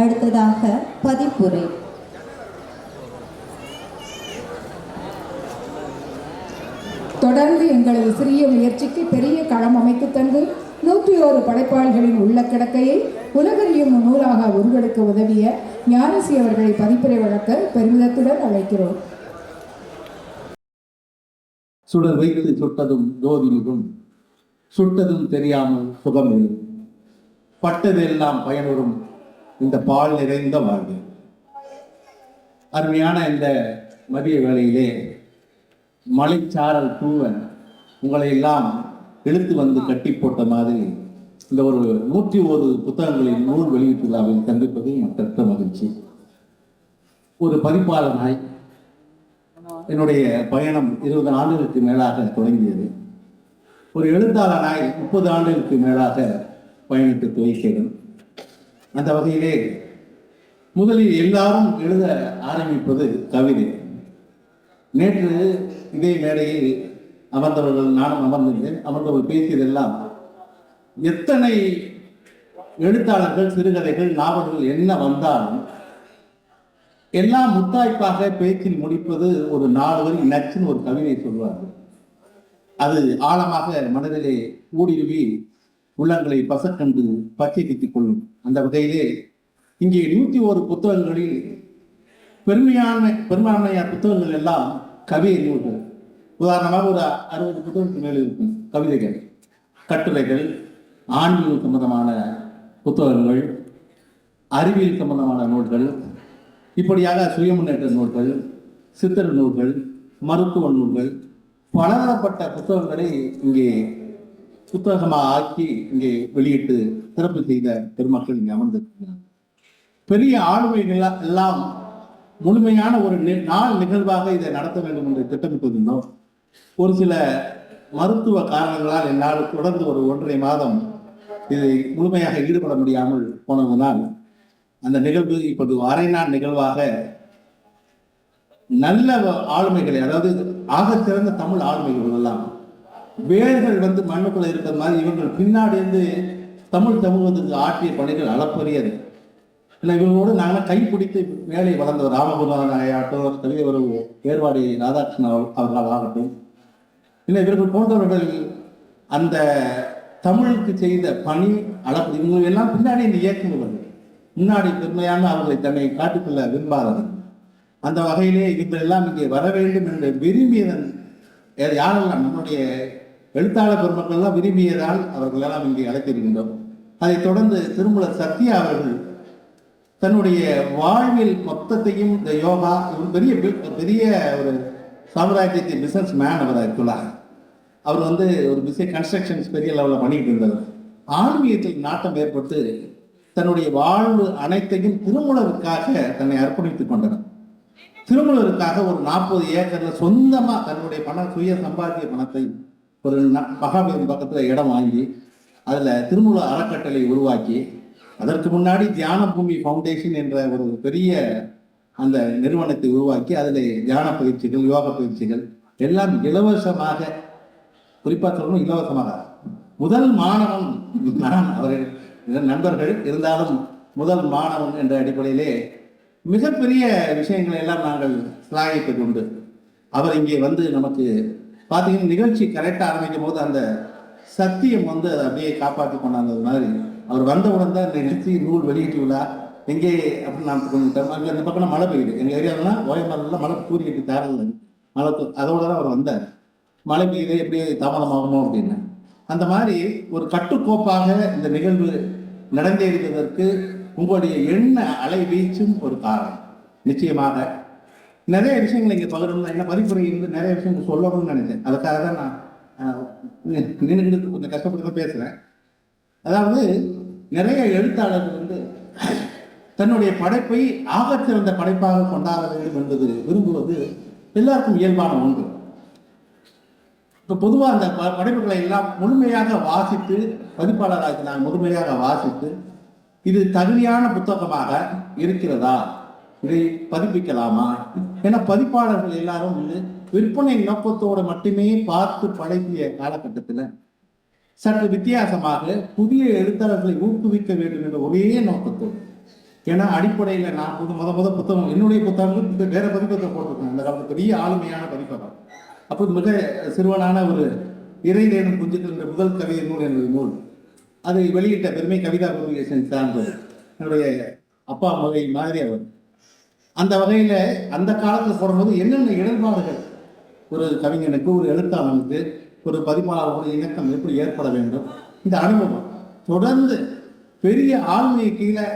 அடுத்ததாக பதிப்புரை. தொடர்ந்து எங்களது சிறிய முயற்சிக்கு பெரிய களம் அமைத்து தந்து நூற்றி ஓரு படைப்பாளிகளின் உள்ள கிடக்கையை உலகறியும் நூலாக உருவெடுக்க உதவிய ஞானசி அவர்களை பதிப்புரை வழக்க பெருமிதத்துடன் அழைக்கிறோம். சுடர் வைத்து சுட்டதும் ஜோதிமுகம் சுட்டதும் தெரியாமல் சுகமில்லும் பட்டதெல்லாம் பயனுறும் இந்த பால் நிறைந்த வாழ்வு. அருமையான இந்த மதிய வேளையிலே மலைச்சாரல் பூவன் உங்களை எல்லாம் இழுத்து வந்து கட்டி போட்ட மாதிரி இந்த ஒரு நூற்றி ஒரு புத்தகங்களின் நூல் வெளியீட்டு விழாவில் சந்திப்பது மற்ற மகிழ்ச்சி. ஒரு பதிப்பாளனாய் என்னுடைய பயணம் இருபது ஆண்டுகளுக்கு மேலாக தொடங்கியது. ஒரு எழுத்தாளனாய் முப்பது ஆண்டுகளுக்கு மேலாக பயணித்து துவைக்கிறேன் அந்த வகையிலே முதலில் எல்லாரும் எழுத ஆரம்பிப்பது கவிதை. நேற்று இதே மேடையில் அமர்ந்தவர்கள் நானும் அமர்ந்திருந்தேன். அமர்ந்தவர் பேசியதெல்லாம் எத்தனை எழுத்தாளர்கள் சிறுகதைகள் நாவல்கள் என்ன வந்தாலும் எல்லாம் முத்தாய்ப்பாக பேச்சில் முடிப்பது ஒரு நாலு வரி நச்சுன்னு ஒரு கவிதை சொல்வார்கள். அது ஆழமாக மனதிலே ஊடுருவி உள்ளங்களை பசக்கண்டு பச்சை கொள்ளும். அந்த வகையிலே இங்கே நூற்றி ஒரு புத்தகங்களில் பெருமையான பெரும்பான்மையான புத்தகங்கள் எல்லாம் கவிதை நூல்கள் உதாரணமாக ஒரு அறுபது புத்தகத்துக்கு மேலே இருக்கும் கவிதைகள். கட்டுரைகள் ஆன்மீகம் சம்பந்தமான புத்தகங்கள் அறிவியல் சம்பந்தமான நூல்கள் இப்படியாக சுய முன்னேற்ற நூல்கள் சித்திர நூல்கள் மருத்துவ நூல்கள் பலதரப்பட்ட புத்தகங்களை இங்கே புத்தகமாக ஆக்கி இங்கே வெளியிட்டு சிறப்பு செய்த பெருமக்கள் இங்கே அமர்ந்திருக்கிறார்கள். பெரிய ஆளுமைகள் எல்லாம் முழுமையான ஒரு நி- நாள் நிகழ்வாக இதை நடத்த வேண்டும் என்று திட்டமிட்டிருந்தோம். ஒரு சில மருத்துவ காரணங்களால் என்னால் தொடர்ந்து ஒரு ஒன்றரை மாதம் இதை முழுமையாக ஈடுபட முடியாமல் போனதனால் அந்த நிகழ்வு இப்போது அரை நாள் நிகழ்வாக நல்ல ஆளுமைகளை அதாவது ஆகச் சிறந்த தமிழ் ஆளுமைகள் எல்லாம் வேர்கள் வந்து மண்ணுக்குள்ள இருக்கிற மாதிரி இவர்கள் பின்னாடி இருந்து தமிழ் சமூகத்துக்கு ஆற்றிய பணிகள் அளப்பரியது. இல்லை இவங்களோடு நாங்கள் கைப்பிடித்து வேலை வளர்ந்த ராமகுமாரன் ஆகட்டும் கவிதை ஒரு ஏர்வாடி ராதாகிருஷ்ணன் அவர்கள் ஆகட்டும் இல்லை இவர்கள் போன்றவர்கள் அந்த தமிழுக்கு செய்த பணி அளப்பு இவங்க எல்லாம் பின்னாடி இந்த இயக்குநர்கள் முன்னாடி பெருமையான அவர்களை தன்னை காட்டிக்கொள்ள விரும்பாதவன் அந்த வகையிலே இவர்கள் எல்லாம் இங்கே வர வேண்டும் என்று விரும்பியதன் யாரெல்லாம் நம்முடைய எழுத்தாளர் பெருமக்கள் எல்லாம் விரும்பியதால் அவர்களெல்லாம் இங்கே அழைத்திருக்கின்றோம். அதைத் தொடர்ந்து திருமலர் சத்யா அவர்கள் தன்னுடைய வாழ்வில் மொத்தத்தையும் இந்த யோகா இவர் பெரிய பெரிய ஒரு சாம்ராஜ்யத்தின் பிசினஸ் மேன் அவர் ஆக்சுவலாக அவர் வந்து ஒரு பிசினஸ் கன்ஸ்ட்ரக்ஷன்ஸ் பெரிய லெவலில் பண்ணிக்கிட்டு இருந்தவர் ஆன்மீகத்தில் நாட்டம் ஏற்பட்டு தன்னுடைய வாழ்வு அனைத்தையும் திருமணருக்காக தன்னை அர்ப்பணித்துக் கொண்டனர். திருமணருக்காக ஒரு நாற்பது ஏக்கரில் சொந்தமாக தன்னுடைய பணம் சுய சம்பாதிய பணத்தை ஒரு ந- மகாவீரன் இடம் வாங்கி அதில் திருமூல அறக்கட்டளை உருவாக்கி அதற்கு முன்னாடி தியான பூமி ஃபவுண்டேஷன் என்ற ஒரு பெரிய அந்த நிறுவனத்தை உருவாக்கி அதில் தியான பயிற்சிகள் யோக பயிற்சிகள் எல்லாம் இலவசமாக குறிப்பாக சொல்லணும் இலவசமாக. முதல் மாணவன் நான் அவர் நண்பர்கள் இருந்தாலும் முதல் மாணவன் என்ற அடிப்படையிலே மிகப்பெரிய விஷயங்களை எல்லாம் நாங்கள் சிலாகித்துக் கொண்டு அவர் இங்கே வந்து நமக்கு பார்த்தீங்கன்னா நிகழ்ச்சி கரெக்டாக ஆரம்பிக்கும் போது அந்த சத்தியம் வந்து அதை அப்படியே காப்பாற்றி கொண்டாந்தது மாதிரி. அவர் வந்தவுடன் தான் நிகழ்ச்சி நூல் வெளியீட்டு விழா எங்கே அப்படின்னு நான் கொஞ்சம் அங்கே இந்த பக்கம் மழை பெய்யுது எங்கள் ஏரியாவிலாம் ஓயமரில் மழை தூரிக்கிட்டு தேவையில்லை மழை அதோட தான் அவர் வந்தார். மழை பெய்யுது எப்படி தாமதமாகணும் அப்படின்னு. அந்த மாதிரி ஒரு கட்டுக்கோப்பாக இந்த நிகழ்வு நடந்தேறியதற்கு உங்களுடைய எண்ண அலைவீச்சும் ஒரு காரணம். நிச்சயமாக நிறைய விஷயங்களை இங்கே பகிரணும் என்ன பதிப்புரை இருந்து நிறைய விஷயங்கள் சொல்லணும்னு நினைச்சேன். அதுக்காக தான் நான் நின்றுட்டு கொஞ்சம் கஷ்டப்பட்டு தான் பேசுகிறேன் அதாவது நிறைய எழுத்தாளர்கள் வந்து தன்னுடைய படைப்பை ஆகச்சிறந்த படைப்பாக கொண்டாட வேண்டும் என்பது விரும்புவது எல்லாருக்கும் இயல்பான ஒன்று. இப்போ பொதுவாக அந்த ப- படைப்புகளை எல்லாம் முழுமையாக வாசித்து பதிப்பாளராக நான் முழுமையாக வாசித்து இது தகுதியான புத்தகமாக இருக்கிறதா? இதை பதிப்பிக்கலாமா? ஏன்னா பதிப்பாளர்கள் எல்லாரும் வந்து விற்பனை நோக்கத்தோடு மட்டுமே பார்த்து பழகிய காலகட்டத்தில் சற்று வித்தியாசமாக புதிய எழுத்தாளர்களை ஊக்குவிக்க வேண்டும் என்ற ஒரே நோக்கத்தோடு. ஏன்னா அடிப்படையில் நான் புது முத முத புத்தகம் என்னுடைய புத்தகங்கள் இந்த வேற பதிப்பத்தை போட்டிருக்கேன். அந்த காலத்து பெரிய ஆளுமையான பதிப்பகம். அப்போ மிக சிறுவனான ஒரு இறைதேனும் குஞ்சுக்கள் என்ற முதல் கவிதை நூல் என்னுடைய நூல். அதை வெளியிட்ட பெருமை கவிதா பப்ளிகேஷன் சார்ந்தது என்னுடைய அப்பா மகை மாதிரி அவர். அந்த வகையில் அந்த காலத்தில் போடும்போது என்னென்ன இடர்பாடுகள்? ஒரு கவிஞனுக்கு ஒரு எழுத்தாளனுக்கு ஒரு பதிப்பாளர் இணக்கம் எப்படி ஏற்பட வேண்டும்? இந்த அனுபவம். தொடர்ந்து பெரிய ஆளுமை கீழே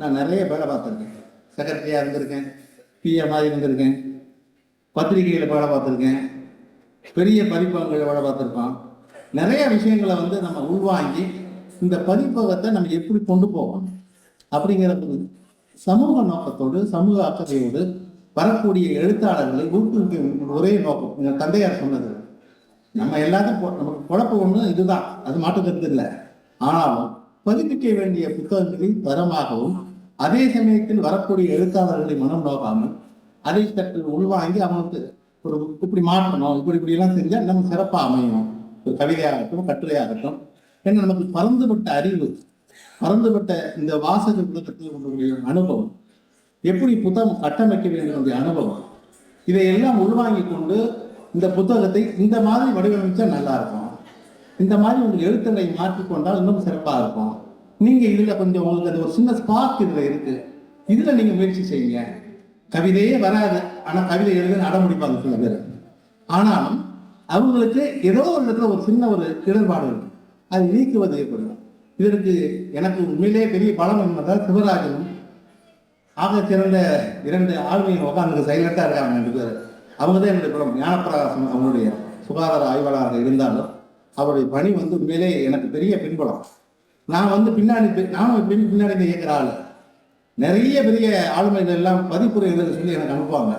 நான் நிறைய வேலை பார்த்துருக்கேன். செக்ரட்டரியாக இருந்திருக்கேன் பிஎம்மாக இருந்திருக்கேன் பத்திரிகையில் வேலை பார்த்துருக்கேன் பெரிய பதிப்பகங்களில் வேலை பார்த்துருப்பான். நிறைய விஷயங்களை வந்து நம்ம உள்வாங்கி இந்த பதிப்பகத்தை நம்ம எப்படி கொண்டு போவோம் அப்படிங்கிற சமூக நோக்கத்தோடு சமூக அக்கறையோடு வரக்கூடிய எழுத்தாளர்களை ஊக்குவிக்கும் ஒரே நோக்கம். எங்கள் தந்தையார் சொன்னது. நம்ம எல்லாத்தையும் நமக்கு குழப்பம் ஒண்ணு இதுதான். அது மாற்று இல்லை. ஆனாலும் பதிப்பிக்க வேண்டிய புத்தகங்களை தரமாகவும் அதே சமயத்தில் வரக்கூடிய எழுத்தாளர்களை மனம் நோக்காமல் அதை சற்று உள்வாங்கி அவங்களுக்கு ஒரு இப்படி மாற்றணும் இப்படி இப்படி எல்லாம் செஞ்சா நம்ம சிறப்பாக அமையும். ஒரு கவிதையாகட்டும் கட்டுரையாகட்டும். ஏன்னா நமக்கு பறந்துவிட்ட அறிவு பறந்துவிட்ட இந்த வாசக புத்தகத்தில் உங்களுடைய அனுபவம். எப்படி புத்தகம் கட்டமைக்க வேண்டும் என்ற அனுபவம். இதையெல்லாம் உள்வாங்கி கொண்டு இந்த புத்தகத்தை இந்த மாதிரி வடிவமைச்சா நல்லா இருக்கும். இந்த மாதிரி உங்கள் எழுத்துக்களை மாற்றிக்கொண்டால் இன்னும் சிறப்பாக இருக்கும். நீங்கள் இதில் கொஞ்சம் உங்களுக்கு அது ஒரு சின்ன ஸ்பார்க் இதில் இருக்கு. இதில் நீங்கள் முயற்சி செய்யுங்க. கவிதையே வராது. ஆனால் கவிதை எழுத அடமுடிப்பாங்க சில பேர். ஆனாலும் அவங்களுக்கு ஏதோ ஒரு இடத்துல ஒரு சின்ன ஒரு இடர்பாடு இருக்கும் அதை நீக்குவது ஏற்படும் இதற்கு எனக்கு உண்மையிலேயே பெரிய பலம் என்பதால் சிவராஜனும் ஆக சிறந்த இரண்டு ஆளுமையை உட்காந்து சைலண்டா இருக்காங்க ரெண்டு பேர். அவங்க தான் என்னுடைய பலம். ஞானப்பிரகாசம் அவங்களுடைய சுகாதார ஆய்வாளராக இருந்தாலும் அவருடைய பணி வந்து உண்மையிலே எனக்கு பெரிய பின்பலம். நான் வந்து பின்னாடி நானும் பின் பின்னாடி இயக்கிற ஆள். நிறைய பெரிய ஆளுமைகள் எல்லாம் பதிப்புரை எழுத சொல்லி எனக்கு அனுப்புவாங்க.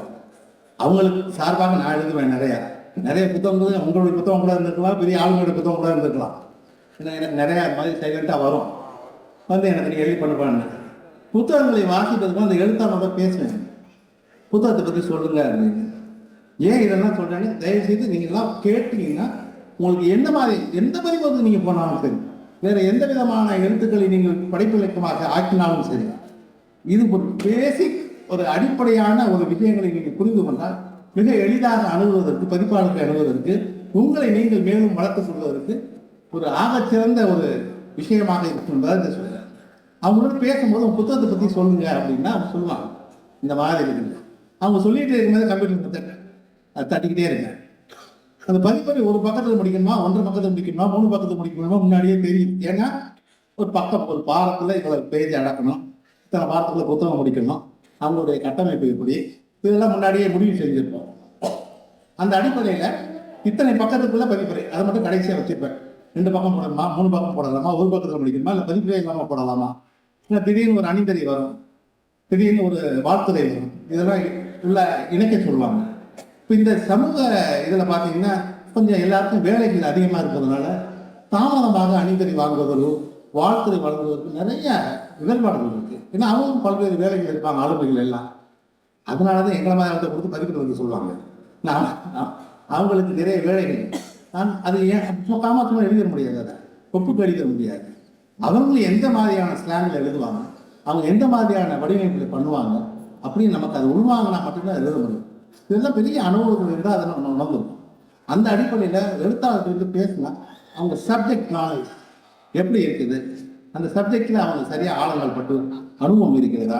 அவங்களுக்கு சார்பாக நான் எழுதுவேன் நிறையா. நிறைய புத்தகங்கள் உங்களுடைய புத்தகம் கூட இருந்திருக்கலாம் பெரிய ஆளுமையோட புத்தகம் கூட இருந்திருக்கலாம். ஏன்னா எனக்கு நிறையா அது மாதிரி சைலண்டாக வரும். வந்து எனக்கு நீ எழுதி பண்ணுப்பான்னு புத்தகங்களை வாசிப்பதுக்கு அந்த எழுத்தாளரோட பேசுவேன். புத்தகத்தை பற்றி சொல்லுங்க அப்படின்னு. ஏன் இதெல்லாம் சொல்றேன்னு தயவுசெய்து நீங்கள்லாம் கேட்டீங்கன்னா உங்களுக்கு எந்த மாதிரி எந்த பதிப்பகத்துக்கு நீங்கள் போனாலும் சரி வேறு எந்த விதமான எழுத்துக்களை நீங்கள் படைப்பிலக்கமாக ஆக்கினாலும் சரி இது ஒரு பேசிக் ஒரு அடிப்படையான ஒரு விஷயங்களை நீங்கள் புரிந்து கொண்டால் மிக எளிதாக அணுகுவதற்கு பதிப்பாளருக்கு அணுகுவதற்கு உங்களை நீங்கள் மேலும் வளர்த்து கொள்வதற்கு ஒரு ஆகச்சிறந்த ஒரு விஷயமாக இருக்கும் என்பதை இதை அவங்களோட பேசும்போது அவங்க புத்தகத்தை பற்றி சொல்லுங்க அப்படின்னா அவங்க சொல்லுவாங்க. இந்த மாதிரி இருக்குங்க அவங்க சொல்லிட்டு இருக்கும்போது கம்ப்யூட்டர் தட்டு அது தட்டிக்கிட்டே இருங்க. அந்த பதிப்பறை ஒரு பக்கத்தில் முடிக்கணுமா ஒன்றரை பக்கத்தில் முடிக்கணுமா மூணு பக்கத்தில் முடிக்கணுமா முன்னாடியே தெரியும். ஏன்னா ஒரு பக்கம் ஒரு பாரத்தில் இவ்வளோ பேஜ் அடக்கணும். இத்தனை பாரத்துக்குள்ள புத்தகம் முடிக்கணும். அவங்களுடைய கட்டமைப்பு எப்படி? இதெல்லாம் முன்னாடியே முடிவு செஞ்சுருப்போம். அந்த அடிப்படையில் இத்தனை பக்கத்துக்குள்ள பதிப்பறை அதை மட்டும் கடைசியாக வச்சுருப்பேன். ரெண்டு பக்கம் போடலாமா? மூணு பக்கம் போடலாமா? ஒரு பக்கத்தில் முடிக்கணுமா? இல்லை பதிப்பறை இல்லாமல் போடலாமா? இல்லை திடீர்னு ஒரு அணிந்தறி வரும். திடீர்னு ஒரு வாழ்த்துறை வரும். இதெல்லாம் உள்ள இணைக்க சொல்லுவாங்க. இப்போ இந்த சமூக இதில் பார்த்தீங்கன்னா கொஞ்சம் எல்லாருக்கும் வேலைகள் அதிகமாக இருக்கிறதுனால தாமதமாக அணிந்தறி வாங்குவதோ வாழ்த்துறை வழங்குவதற்கு நிறைய இடர்பாடுகள் இருக்குது ஏன்னா அவங்களும் பல்வேறு வேலைகள் இருப்பாங்க ஆளுமைகள் எல்லாம். அதனால தான் எங்களை மாதிரி கொடுத்து பதிப்பிட்டு வந்து சொல்லுவாங்க நான் அவங்களுக்கு நிறைய வேலைகள். நான் அது ஏன் சும்மா எழுத எழுதிட முடியாது அதை. ஒப்புக்கு எழுதிட முடியாது. அவங்களும் எந்த மாதிரியான ஸ்லாங்கில் எழுதுவாங்க? அவங்க எந்த மாதிரியான வடிவமைப்புகளை பண்ணுவாங்க? அப்படின்னு நமக்கு அது உள்வாங்கினா மட்டும்தான் எழுத முடியும். இதெல்லாம் பெரிய அனுபவங்கள் இருந்தால் அதை நம்ம உணர்ந்துருக்கோம் அந்த அடிப்படையில் எழுத்தாளர்கள் வந்து பேசினா அவங்க சப்ஜெக்ட் நாலேஜ் எப்படி இருக்குது? அந்த சப்ஜெக்டில் அவங்க சரியாக ஆழங்கள் பட்டு அனுபவம் இருக்கிறதா?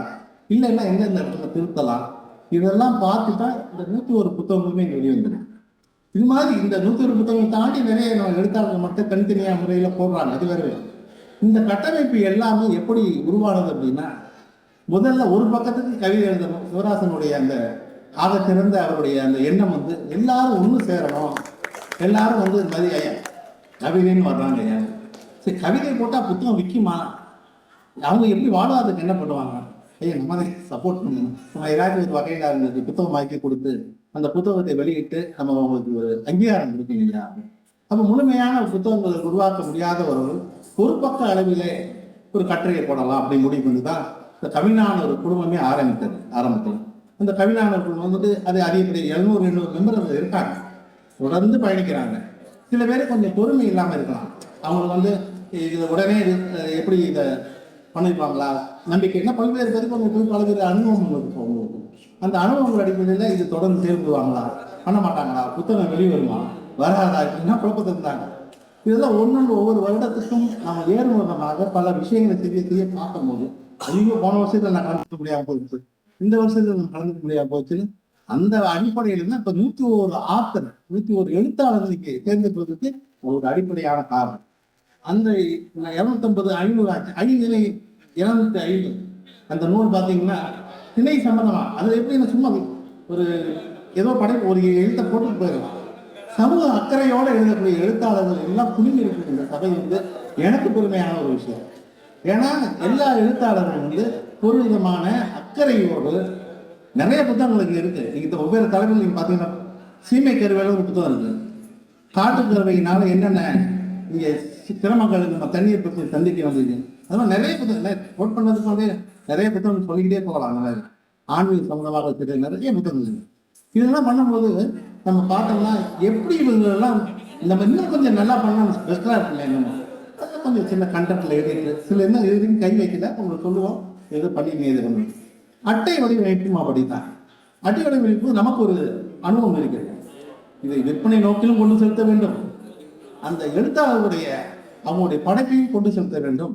இல்லைன்னா எந்தெந்த இடத்துல திருத்தலாம்? இதெல்லாம் பார்த்து தான் இந்த நூற்றி ஒரு புத்தகங்களுமே இங்கே இது மாதிரி இந்த நூற்றி ஒரு புத்தகம் தாண்டி நிறைய நம்ம எழுத்தாளர்கள் மட்டும் தனித்தனியாக முறையில் போடுறாங்க. அது வேறு இந்த கட்டமைப்பு எல்லாமே எப்படி உருவானது அப்படின்னா முதல்ல ஒரு பக்கத்துக்கு கவிதை எழுதணும் சிவராசனுடைய அந்த ஆக சிறந்த அவருடைய அந்த எண்ணம் வந்து எல்லாரும் ஒன்று சேரணும். எல்லாரும் வந்து இந்த மாதிரி ஐயா கவிதைன்னு வர்றாங்க ஐயா. சரி கவிதை போட்டால் புத்தகம் விற்குமா அவங்க எப்படி வாழ்வாதுக்கு என்ன பண்ணுவாங்க? ஐயா நம்ம சப்போர்ட் பண்ணணும். நம்ம ஏதாச்சும் ஒரு வகையில் புத்தகம் வாங்கி கொடுத்து அந்த புத்தகத்தை வெளியிட்டு நம்ம அவங்களுக்கு ஒரு அங்கீகாரம் கொடுக்கணும் இல்லையா? அப்போ முழுமையான புத்தகங்களை உருவாக்க முடியாதவர்கள் ஒரு பக்க அளவிலே ஒரு கட்டுரையை போடலாம் அப்படி முடிவு பண்ணி தான் இந்த கவிஞான ஒரு குடும்பமே ஆரம்பித்தது ஆரம்பத்தில். அந்த கவிஞான குழுமம் வந்துட்டு அது அதிகப்படி எழுநூறு எண்ணூறு மெம்பர் இருக்காங்க. தொடர்ந்து பயணிக்கிறாங்க. சில பேர் கொஞ்சம் பொறுமை இல்லாமல் இருக்கலாம். அவங்களுக்கு வந்து இதை உடனே எப்படி இதை பண்ணிருப்பாங்களா நம்பிக்கை. என்ன பல்வேறு கொஞ்சம் பல்வேறு அனுபவங்கள் இருக்கும் அவங்களுக்கு அந்த அனுபவங்கள் அடிப்படையில் இது தொடர்ந்து செயல்படுவாங்களா பண்ண மாட்டாங்களா? புத்தகம் வெளிவருமா? வராதா? இப்படின்னா குழப்பத்தை இருந்தாங்க? இதெல்லாம் ஒன்று ஒவ்வொரு வருடத்துக்கும் நம்ம ஏறுமுகமாக பல விஷயங்களை தெரிய செய்ய பார்க்கும்போது அதிக போன வருஷத்துல நான் கலந்துக்க முடியாம போச்சு இந்த வருஷத்துல நான் கலந்துக்க முடியாம போச்சு அந்த அடிப்படையில தான் இப்ப நூத்தி ஒரு ஆத்தர் நூத்தி ஒரு எழுத்தாளர்களுக்கு தேர்ந்தெடுப்பதற்கு ஒரு அடிப்படையான காரணம். அந்த இருநூத்தி ஐம்பது ஐநூறு ஆச்சு ஐநிலை இருநூத்தி ஐநூறு அந்த நூல் பாத்தீங்கன்னா திணை சம்பந்தமா அது நான் சும்மா ஒரு ஏதோ படை ஒரு எழுத்தை போட்டுட்டு போயிடலாம். சமூக அக்கறையோடு எழுதக்கூடிய எழுத்தாளர்கள் எல்லாம் குழுமி இருக்கிற இந்த சபை வந்து எனக்கு பெருமையான ஒரு விஷயம். ஏன்னா எல்லா எழுத்தாளர்களும் வந்து ஒரு விதமான அக்கறையோடு நிறைய புத்தகங்களுக்கு இருக்கு. நீங்க இந்த வெவ்வேறு தலைவர்கள் நீங்க பாத்தீங்கன்னா சீமை கருவேல ஒரு புத்தகம் இருக்கு. காட்டு கருவையினால என்னென்ன இங்க சிரமங்கள் நம்ம தண்ணீர் பற்றி சந்திக்க வந்தது அது மாதிரி நிறைய புத்தகம் கோட் பண்ணதுக்கு வந்து நிறைய புத்தகம் சொல்லிக்கிட்டே போகலாம். அந்த ஆன்மீக சம்பந்தமாக இருக்கிற நிறைய புத்தகங்கள் இதெல்லாம் பண்ணும்போது நம்ம பார்த்தோம்னா எப்படி இவங்களெல்லாம் நம்ம இன்னும் கொஞ்சம் நல்லா பண்ணால் பெஸ்ட்டாக இருக்குல்ல என்னமோ கொஞ்சம் சின்ன கண்டென்ட்ல எழுதிட்டு சில என்ன எழுதின்னு கை வைக்கல உங்களுக்கு சொல்லுவோம். எது பண்ணி நீ இது பண்ணணும் அட்டை வடிவமைப்பும் அப்படித்தான். அட்டை வடிவமைப்பு நமக்கு ஒரு அனுபவம் இருக்கிறது இதை விற்பனை நோக்கிலும் கொண்டு செலுத்த வேண்டும். அந்த எழுத்தாளருடைய அவங்களுடைய படைப்பையும் கொண்டு செலுத்த வேண்டும்.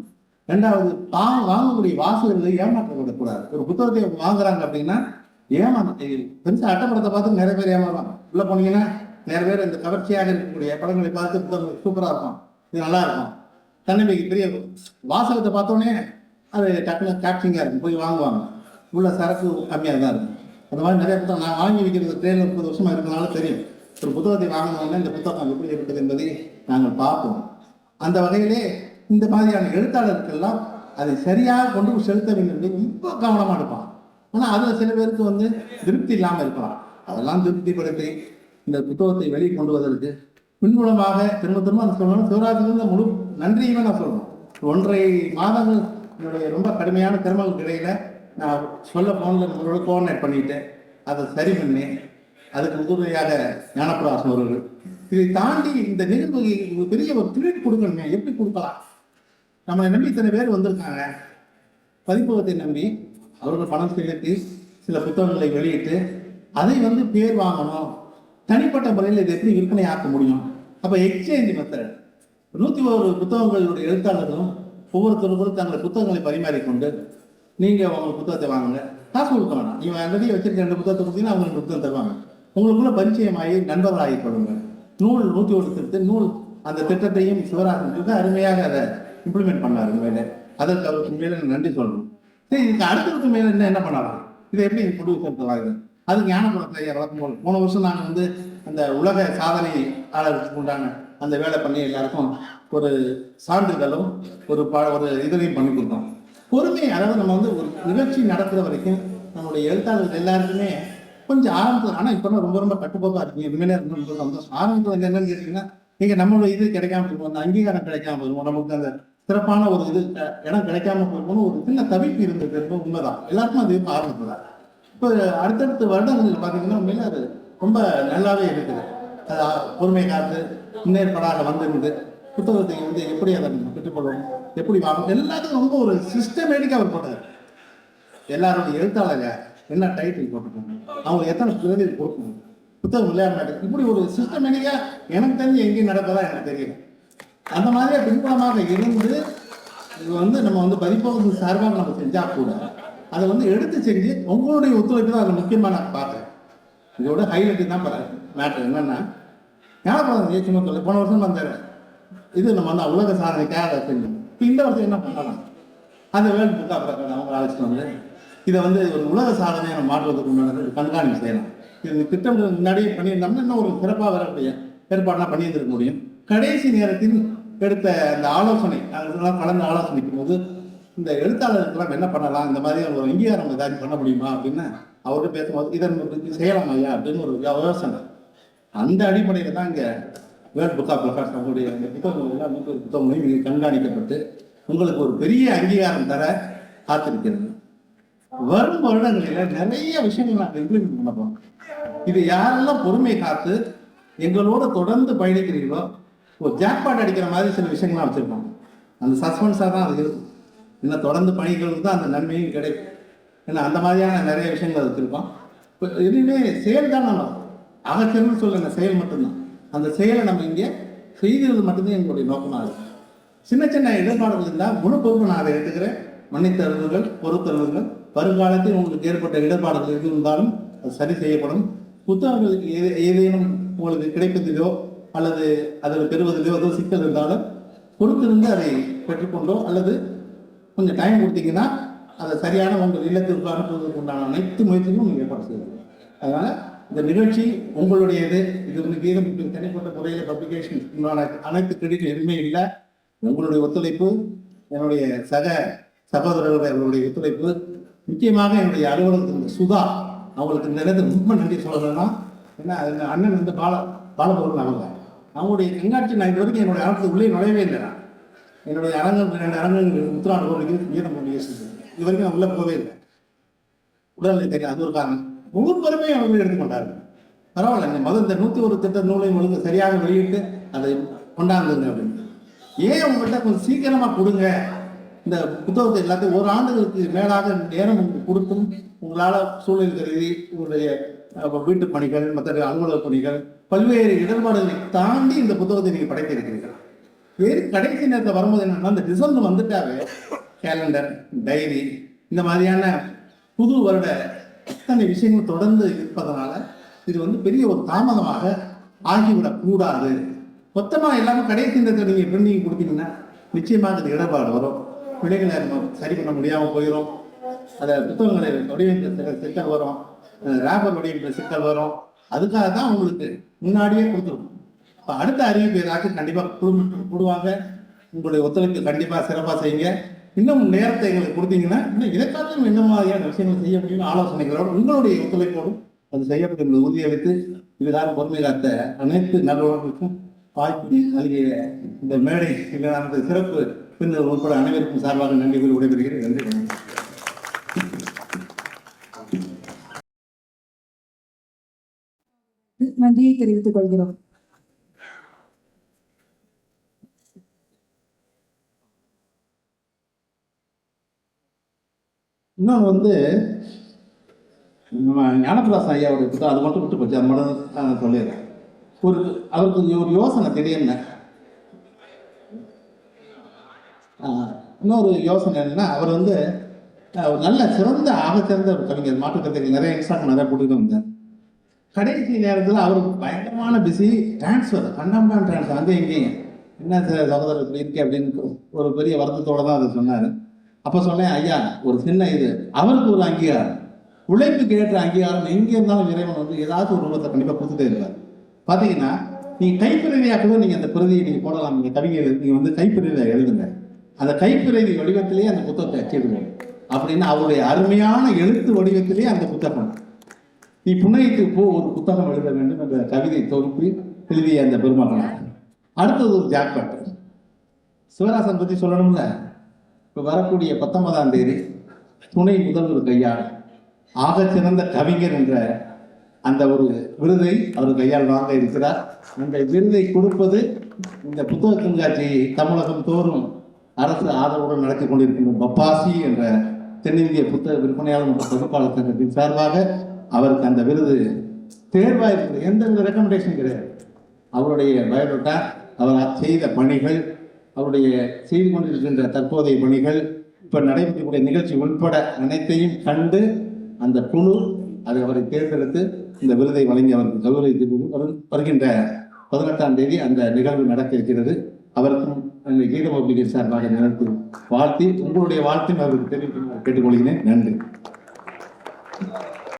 ரெண்டாவது தான் வாங்கக்கூடிய வாசகர்களை ஏமாற்றப்படக்கூடாது ஒரு புத்தகத்தை வாங்குறாங்க அப்படின்னா ஏமாற்ற பெருசா அட்டைப்படத்தை பார்த்து நிறைய பேர் ஏமாறுவாங்க. உள்ள போனீங்கன்னா நிறைய பேர் இந்த கவர்ச்சியாக இருக்கக்கூடிய படங்களை பார்த்து புத்தகங்கள் சூப்பராக இருக்கும். இது நல்லா இருக்கும். தன்னம்பிக்கை பெரிய வாசகத்தை பார்த்தோன்னே அது டக்குனு கேப்சிங்காக இருக்கும். போய் வாங்குவாங்க. உள்ள சரக்கு கம்மியாக தான் இருக்கும். அந்த மாதிரி நிறைய புத்தகம் நான் வாங்கி வைக்கிறது ட்ரெயினில் முப்பது வருஷமாக இருக்கனால தெரியும். ஒரு புத்தகத்தை வாங்கினோடனே இந்த புத்தகம் எப்படி இருக்குது என்பதை நாங்கள் பார்ப்போம். அந்த வகையிலே இந்த மாதிரியான எழுத்தாளருக்கெல்லாம் அதை சரியாக கொண்டு செலுத்த வேண்டும் ரொம்ப கவனமாக இருப்பான் ஆனால் அதில் சில பேருக்கு வந்து திருப்தி இல்லாமல் இருக்கலாம் அதெல்லாம் திருப்திப்படுத்தி இந்த புத்தகத்தை வெளியே கொண்டு வருவதற்கு பின்புலமாக திரும்ப திரும்ப நான் சொல்லணும் சிவராஜிலிருந்து முழு நன்றியுமே நான் சொல்லணும். ஒன்றரை மாதங்கள் என்னுடைய ரொம்ப கடுமையான திறமைகளுக்கு இடையில நான் சொல்ல போனில் உங்களோட கோஆர்டினேட் பண்ணிட்டேன். அதை சரி பண்ணி அதுக்கு உதவியாக ஞானப்பிரகாசம் அவர்கள். இதை தாண்டி இந்த நிகழ்வு பெரிய ஒரு திருட்டு கொடுக்கணுமே எப்படி கொடுக்கலாம்? நம்ம நம்பி இத்தனை பேர் வந்திருக்காங்க. பதிப்பகத்தை நம்பி அவர்கள் பணம் செலுத்தி சில புத்தகங்களை வெளியிட்டு அதை வந்து பேர் வாங்கணும். தனிப்பட்ட முறையில் இதை எப்படி விற்பனை ஆக்க முடியும்? அப்போ எக்ஸ்சேஞ்ச் மெத்தட் நூற்றி ஒரு புத்தகங்களுடைய எழுத்தாளர்களும் ஒவ்வொருத்தருக்கும் தங்கள் புத்தகங்களை பரிமாறிக்கொண்டு நீங்கள் உங்கள் புத்தகத்தை வாங்குங்க. காசு கொடுக்க வேணாம். இவன் ஆல்ரெடி வச்சிருக்க ரெண்டு புத்தகத்தை கொடுத்தீங்கன்னா அவங்க புத்தகம் தருவாங்க. உங்களுக்குள்ள பரிச்சயமாகி நண்பர்களாகி கொடுங்க நூல் நூற்றி ஒரு திட்டத்தை நூல் அந்த திட்டத்தையும் சிவராசனுக்கு அருமையாக அதை இம்ப்ளிமெண்ட் பண்ணார் உண்மையில அதற்கு அவருக்கு உண்மையில நன்றி சொல்லணும். சரி இதுக்கு அடுத்ததுக்கு மேலே என்ன என்ன பண்ணலாம்? இதை எப்படி கொண்டு செலுத்தலாம் அது ஞானபுரத்தில் ஐயா வளர்க்கும் போது போன வருஷம் நாங்கள் வந்து அந்த உலக சாதனையாளர்களுக்கு உண்டான அந்த வேலை பண்ணி எல்லாருக்கும் ஒரு சான்றிதழும் ஒரு ப ஒரு இதுலையும் பண்ணி கொடுத்தோம். பொறுமை அதாவது நம்ம வந்து ஒரு நிகழ்ச்சி நடக்கிற வரைக்கும் நம்மளுடைய எழுத்தாளர்கள் எல்லாருக்குமே கொஞ்சம் ஆரம்பத்தில் ஆனால் இப்போ ரொம்ப ரொம்ப கட்டுக்கோப்பாக இருக்கீங்க. இனிமேலே ரொம்ப சந்தோஷம். ஆரம்பத்தில் என்னென்னு என்னன்னு கேட்டிங்கன்னா நீங்கள் நம்மளோட இது கிடைக்காம இருக்கும் அந்த அங்கீகாரம் கிடைக்காம இருக்கும் நமக்கு அந்த சிறப்பான ஒரு இது இடம் கிடைக்காம போயிருக்கணும் ஒரு சின்ன தவிப்பு இருந்தது ரொம்ப உண்மைதான். எல்லாருக்கும் அது இப்போ தான் இப்போ அடுத்தடுத்த வருடங்கள் பார்த்தீங்கன்னா உண்மையில அது ரொம்ப நல்லாவே இருக்குது. பொறுமை காத்து முன்னேற்பாடாக வந்திருந்து புத்தகத்தை வந்து எப்படி அதை நம்ம பெற்றுக்கொள்ளணும் எப்படி வாங்கணும் எல்லாத்துக்கும் ரொம்ப ஒரு சிஸ்டமேட்டிக்காக அவர் போட்டார். எல்லாருடைய எழுத்தாளங்க என்ன டைட்டில் போட்டுக்கணும் அவங்க எத்தனை பிரதி கொடுக்கணும் புத்தகம் விளையாட மாட்டேன் இப்படி ஒரு சிஸ்டமேட்டிக்கா எனக்கு தெரிஞ்சு எங்கேயும் நடப்பதா எனக்கு தெரியல. அந்த மாதிரி பின்புலமாக இருந்து இது வந்து நம்ம வந்து பதிப்பகம் சார்பாக நம்ம செஞ்சால் கூட அதை வந்து எடுத்து செஞ்சு உங்களுடைய ஒத்துழைப்பு தான் அதில் முக்கியமாக நான் பார்க்குறேன். இதோட ஹைலைட்டு தான் மேட்ரு என்னென்னா ஞாபகம் ஏற்றுமா சொல்ல. போன வருஷம் அந்த இது நம்ம வந்து உலக சாதனைக்காக அதை செஞ்சோம் இப்போ இந்த வருஷம் என்ன பண்ணலாம்? அந்த வேர்ல்டு புக்காக ஆஃப் அவங்க அழைச்சிட்டு வந்து இதை வந்து ஒரு உலக சாதனையை நம்ம மாற்றுவதற்கு முன்னாடி கண்காணிப்பு செய்யலாம். இது திட்டம் முன்னாடியே பண்ணியிருந்தோம்னா இன்னும் ஒரு சிறப்பாக வரக்கூடிய ஏற்பாடெலாம் பண்ணியிருந்திருக்க முடியும். கடைசி நேரத்தில் எடுத்த அந்த ஆலோசனை அதெல்லாம் கலந்து ஆலோசனைக்கும் போது இந்த எழுத்தாளருக்கெல்லாம் என்ன பண்ணலாம்? இந்த மாதிரி ஒரு அங்கீகாரம் ஏதாச்சும் பண்ண முடியுமா? அப்படின்னு அவர்கிட்ட பேசும்போது இதன் நம்ம செய்யலாம் ஐயா அப்படின்னு ஒரு யோசனை அந்த அடிப்படையில் தான் இங்கே வேர்ல்ட் புக் ஆஃப் ரெக்கார்ட்ஸ் நம்மளுடைய இந்த புத்தகங்கள் எல்லாம் நூற்றி புத்தகங்களையும் இங்கே கண்காணிக்கப்பட்டு உங்களுக்கு ஒரு பெரிய அங்கீகாரம் தர காத்திருக்கிறது. வரும் வருடங்களில் நிறைய விஷயங்கள் நாங்கள் இம்ப்ளிமெண்ட் பண்ணப்போம் இது யாரெல்லாம் பொறுமை காத்து எங்களோட தொடர்ந்து பயணிக்கிறீர்களோ ஒரு ஜாக்பாட் அடிக்கிற மாதிரி சில விஷயங்கள்லாம் வச்சுருப்போம் அந்த சஸ்பென்ஸாக தான் அது இருக்கும். இன்னும் தொடர்ந்து பணிகளுக்கு தான் அந்த நன்மையும் கிடைக்கும். ஏன்னா அந்த மாதிரியான நிறைய விஷயங்கள் வச்சுருப்பான். இப்போ இதுவுமே செயல் தான் நம்ம. அகச்சல்னு சொல்லுங்க செயல் மட்டும்தான். அந்த செயலை நம்ம இங்கே செய்கிறது மட்டும்தான் எங்களுடைய நோக்கமாக இருக்கும். சின்ன சின்ன இடர்பாடுகள் இருந்தால் முழு பொறுப்பு நான் அதை எடுத்துக்கிறேன். மன்னித்தருவர்கள் பொறுத்தருவர்கள் வருங்காலத்தில் உங்களுக்கு ஏற்பட்ட இடர்பாடுகள் எது இருந்தாலும் அது சரி செய்யப்படும். புத்தகங்களுக்கு ஏதேனும் உங்களுக்கு கிடைப்பதிலோ அல்லது அதில் பெறுவதிலோ ஏதோ சிக்கல் இருந்தாலும் கொடுத்திருந்து அதை பெற்றுக்கொண்டோ அல்லது கொஞ்சம் டைம் கொடுத்தீங்கன்னா அதை சரியான உங்கள் இல்லத்திற்கு அனுப்புவதற்கு உண்டான அனைத்து முயற்சிகளும் நீங்கள் ஏற்பாடு செய்யணும் அதனால் இந்த நிகழ்ச்சி உங்களுடையது. இது வந்து கீதம் தனிப்பட்ட முறையில் பப்ளிகேஷன் உண்டான அனைத்து கிரெடிட் எதுவுமே இல்லை. உங்களுடைய ஒத்துழைப்பு என்னுடைய சக சகோதரர்களுடைய அவர்களுடைய ஒத்துழைப்பு முக்கியமாக என்னுடைய அலுவலகத்தின் சுதா அவங்களுக்கு இந்த நேரத்தில் ரொம்ப நன்றி சொல்லணும்னா ஏன்னா அது அண்ணன் வந்து பால பாலபொருள் அவங்க அவங்களுடைய கண்காட்சி நான் இது வரைக்கும் என்னுடைய அரங்கத்துக்கு உள்ளே நுழையவே இல்லை நான். என்னுடைய அரங்கம் ரெண்டு அரங்கங்கள் உத்தராண்டு கோரிக்கை கீதம் கோரிக்கை இது வரைக்கும் நான் உள்ளே போகவே இல்லை. உடல்நிலை தெரியும் அது ஒரு காரணம். ஒவ்வொரு பெருமையும் அவங்க எடுத்துக்கொண்டாரு பரவாயில்ல இந்த முதல் இந்த நூற்றி ஒரு திட்ட நூலையும் ஒழுங்கு சரியாக வெளியிட்டு அதை கொண்டாந்துங்க அப்படின்னு. ஏன் உங்கள்கிட்ட கொஞ்சம் சீக்கிரமாக கொடுங்க? இந்த புத்தகத்தை எல்லாத்தையும் ஒரு ஆண்டுகளுக்கு மேலாக நேரம் கொடுத்தும் உங்களால் சூழல் கருதி உங்களுடைய வீட்டு பணிகள் மற்ற அலுவலக பணிகள் பல்வேறு இடர்பாடுகளை தாண்டி இந்த புத்தகத்தை நீங்கள் படைத்திருக்கிறீர்கள்? வேறு கடைசி நேரத்தில் வரும்போது என்னன்னா இந்த ரிசல்ட் வந்துட்டாவே கேலண்டர் டைரி இந்த மாதிரியான புது வருட இத்தனை விஷயங்கள் தொடர்ந்து இருப்பதனால இது வந்து பெரிய ஒரு தாமதமாக ஆகிவிடக் கூடாது. மொத்தமாக எல்லாமே கடைசி நேரத்தில் நீங்கள் பிரிண்டிங் கொடுத்தீங்கன்னா நிச்சயமாக இது இடர்பாடு வரும். பிள்ளைகளை நம்ம சரி பண்ண முடியாமல் போயிடும் அதை புத்தகங்களை வடிவமைக்கிற சிக்கல் வரும். ரேப்பர் வடிவமைக்கிற சிக்கல் வரும். அதுக்காக தான் உங்களுக்கு முன்னாடியே கொடுத்துருக்கோம். இப்போ அடுத்த அறிவிப்பு ஏதாச்சும் கண்டிப்பாக கொடுவாங்க உங்களுடைய ஒத்துழைப்பு கண்டிப்பாக சிறப்பாக செய்யுங்க. இன்னும் நேரத்தை எங்களுக்கு கொடுத்தீங்கன்னா இன்னும் இதற்காகவும் என்ன மாதிரியான விஷயங்கள் செய்ய முடியும்னு ஆலோசனைகளோடு உங்களுடைய ஒத்துழைப்போடும் அது செய்யப்படும் என்பது உறுதியளித்து இதுதான் பொறுமை காத்த அனைத்து நல்லவர்களுக்கும் வாய்ப்பு நல்கிய இந்த மேடை இந்த சிறப்பு. பின்னர் உட்பட அனைவருக்கும் சார்பாக நன்றி கூறி விடைபெறுகிறேன். நன்றி. நன்றியை தெரிவித்துக் கொள்கிறோம். இன்னொன்று வந்து நம்ம ஞானப்பிரகாசம் ஐயாவுடைய புத்தகம் அது மட்டும் விட்டு போச்சு அது மட்டும் நான் சொல்லிடுறேன். ஒரு அவருக்கு ஒரு யோசனை திடீர்னு இன்னொரு யோசனை என்னன்னா அவர் வந்து ஒரு நல்ல சிறந்த ஆகச்சிறந்த ஒரு கவிஞர் மாற்றுக்கருத்துக்கு நிறைய இன்ஸ்டாக் நிறைய போட்டுட்டு வந்தார். கடைசி நேரத்தில் அவருக்கு பயங்கரமான பிஸி டிரான்ஸ்ஃபர் கண்டம்டான் டிரான்ஸ்ஃபர் அங்கே எங்கேயும் என்ன சார் சகோதரர் இப்படி இருக்கே அப்படின்னு ஒரு பெரிய வருத்தத்தோட தான் அதை சொன்னார். அப்போ சொன்னேன் ஐயா ஒரு சின்ன இது. அவருக்கு ஒரு அங்கீகாரம். உழைப்புக்கு ஏற்ற அங்கீகாரம் எங்கே இருந்தாலும் இறைவன் வந்து ஏதாவது ஒரு ரூபத்தை கண்டிப்பாக கொடுத்துட்டே இருப்பார். பார்த்தீங்கன்னா நீங்கள் கைப்பிரதியாக கூட நீங்கள் அந்த பிரதியை நீங்கள் போடலாம். நீங்கள் கவிஞர் நீங்கள் வந்து கைப்பிரதியாக எழுதுங்க. அந்த கைப்பிரதி வடிவத்திலேயே அந்த புத்தகத்தை அச்சிடுவோம். அப்படின்னு அவருடைய அருமையான எழுத்து வடிவத்திலேயே அந்த புத்தகம். நீ புன்னகைக்கு போ ஒரு புத்தகம் எழுத வேண்டும் என்ற கவிதை தொகுப்பு எழுதிய அந்த பெருமகனார் அடுத்தது ஒரு ஜாக்பாட் சிவராசன் பற்றி சொல்லணும்ல? இப்போ வரக்கூடிய பத்தொன்பதாம் தேதி துணை முதல்வர் கையால் ஆகச் சிறந்த கவிஞர் என்ற அந்த ஒரு விருதை அவர் கையால் வாங்க இருக்கிறார். அந்த விருதை கொடுப்பது இந்த புத்தக கண்காட்சி தமிழகம் தோறும் அரசு ஆதரவுடன் நடத்தி கொண்டிருக்கின்ற பப்பாசி என்ற தென்னிந்திய புத்தக விற்பனையாளர் மற்றும் பதிப்பாளர் சங்கத்தின் சார்பாக அவருக்கு அந்த விருது தேர்வாக இருக்குது எந்த வித ரெக்கமெண்டேஷன் கிடையாது. அவருடைய பயோடேட்டா அவர் செய்த பணிகள் அவருடைய செய்து கொண்டிருக்கின்ற தற்போதைய பணிகள் இப்போ நடைபெறக்கூடிய நிகழ்ச்சி உட்பட அனைத்தையும் கண்டு அந்த குழு அதை அவரை தேர்ந்தெடுத்து இந்த விருதை வழங்கி அவருக்கு கௌரவித்து வரு- வருகின்ற பதினெட்டாம் தேதி அந்த நிகழ்வு நடக்க இருக்கிறது. அவருக்கும் அந்த கீத பப்ளிகேஷன் சார்பாக நினைத்து வாழ்த்தி உங்களுடைய வாழ்த்தையும் அவருக்கு தெரிவிக்கும் கேட்டுக்கொள்கிறேன். நன்றி.